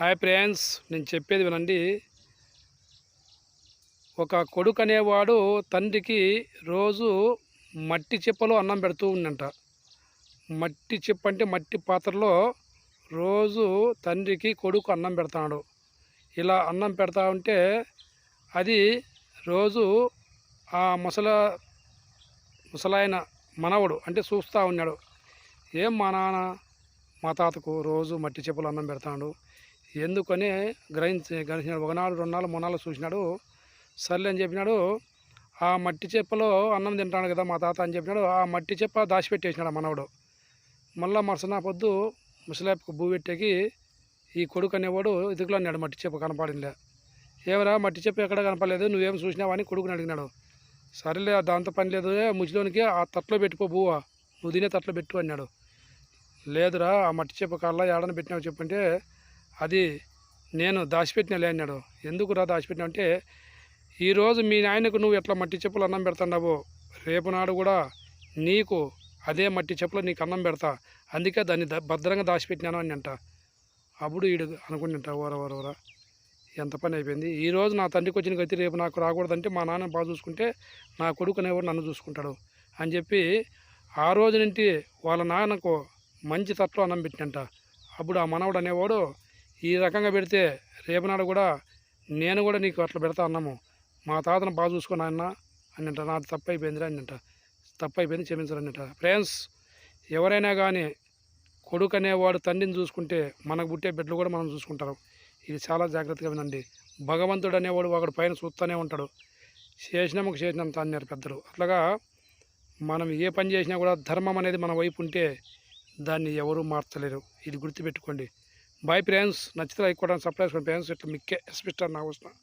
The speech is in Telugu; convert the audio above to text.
హాయ్ ఫ్రెండ్స్ నేను చెప్పేది వినండి. ఒక కొడుకు అనేవాడు తండ్రికి రోజు మట్టి చిప్పలో అన్నం పెడుతూ ఉండంట. మట్టి చిప్ప అంటే మట్టి పాత్రలో రోజు తండ్రికి కొడుకు అన్నం పెడతాడు. ఇలా అన్నం పెడతా ఉంటే అది రోజు ఆ ముసల ముసలాయన మనవడు అంటే చూస్తూ ఉన్నాడు. ఏం మా నాన్న మా తాతకు రోజు మట్టి చెప్పులు అన్నం పెడతాడు? ఎందుకని గ్రహించి గ్రహించినాడు. ఒకనాడు రెండు నాలుగు మూడు నాలుగు చూసినాడు. సర్లే అని చెప్పినాడు. ఆ మట్టి చెప్పలో అన్నం తింటాడు కదా మా తాత అని చెప్పినాడు. ఆ మట్టి చెప్ప దాచిపెట్టేసినాడు మనవడు. మళ్ళా మరుసన పొద్దు ముసలాయపకు భూ పెట్టేకి ఈ కొడుకు అనేవాడు ఇదిగులో అన్నాడు మట్టి చెప్ప కనపడిందే ఏమరా మట్టి చెప్ప ఎక్కడ కనపడలేదు? నువ్వేం చూసినావా అని కొడుకుని అడిగినాడు. సరేలే దాంతో పని లేదు. ముచ్చిలోనికి ఆ తట్లో పెట్టుకో బువ్వ నువ్వు తినే తట్లో పెట్టు అన్నాడు. లేదురా ఆ మట్టి చెప్ప కల్లా ఏడని పెట్టినావు చెప్పంటే అది నేను దాచిపెట్టినలే అన్నాడు. ఎందుకురా దాచిపెట్టిన అంటే ఈరోజు మీ నాయనకు నువ్వు ఎట్లా మట్టి చెప్పులు అన్నం పెడుతున్నావో రేపు నాడు కూడా నీకు అదే మట్టి చెప్పులు నీకు అన్నం పెడతా. అందుకే దాన్ని భద్రంగా దాచిపెట్టినాను అని అంట. అప్పుడు ఈడు అనుకుంటుంట ఓర ఓర ఓర ఎంత పని అయిపోయింది. ఈరోజు నా తండ్రికి వచ్చిన గతి రేపు నాకు రాకూడదంటే మా నాన్న బాగా చూసుకుంటే నా కొడుకు అనేవాడు నన్ను చూసుకుంటాడు? అని చెప్పి ఆ రోజు నుండి వాళ్ళ నాన్నకు మంచి తట్లో అన్నం పెట్టినంట అప్పుడు ఆ మనవడు అనేవాడు ఈ రకంగా పెడితే రేపు నాడు కూడా నేను కూడా నీకు అట్లా పెడతా అన్నాము. మా తాతను బాగా చూసుకుని ఆయన అని అంట నాది తప్పు అయిపోయిందిరా అని అంట తప్పు అయిపోయింది క్షమించరని ఫ్రెండ్స్ ఎవరైనా కానీ కొడుకు అనేవాడు తండ్రిని చూసుకుంటే మనకు పుట్టే బిడ్డలు కూడా మనం చూసుకుంటారు. ఇది చాలా జాగ్రత్తగా వినండి. భగవంతుడు అనేవాడు ఒకడు పైన చూస్తూనే ఉంటాడు. చేసినామకు చేసినంత అన్నారు పెద్దలు. అట్లాగా మనం ఏ పని చేసినా కూడా ధర్మం అనేది మన వైపు ఉంటే దాన్ని ఎవరూ మార్చలేరు. ఇది గుర్తుపెట్టుకోండి. బాయ్ ఫ్రెండ్స్ నచ్చితే లైక్ కొట్టండి సబ్స్క్రైబ్ చేసుకోండి ఫ్రెండ్స్ ఇట్లా మిక్కే ఎస్పెషల్ నాకు వస్తున్నా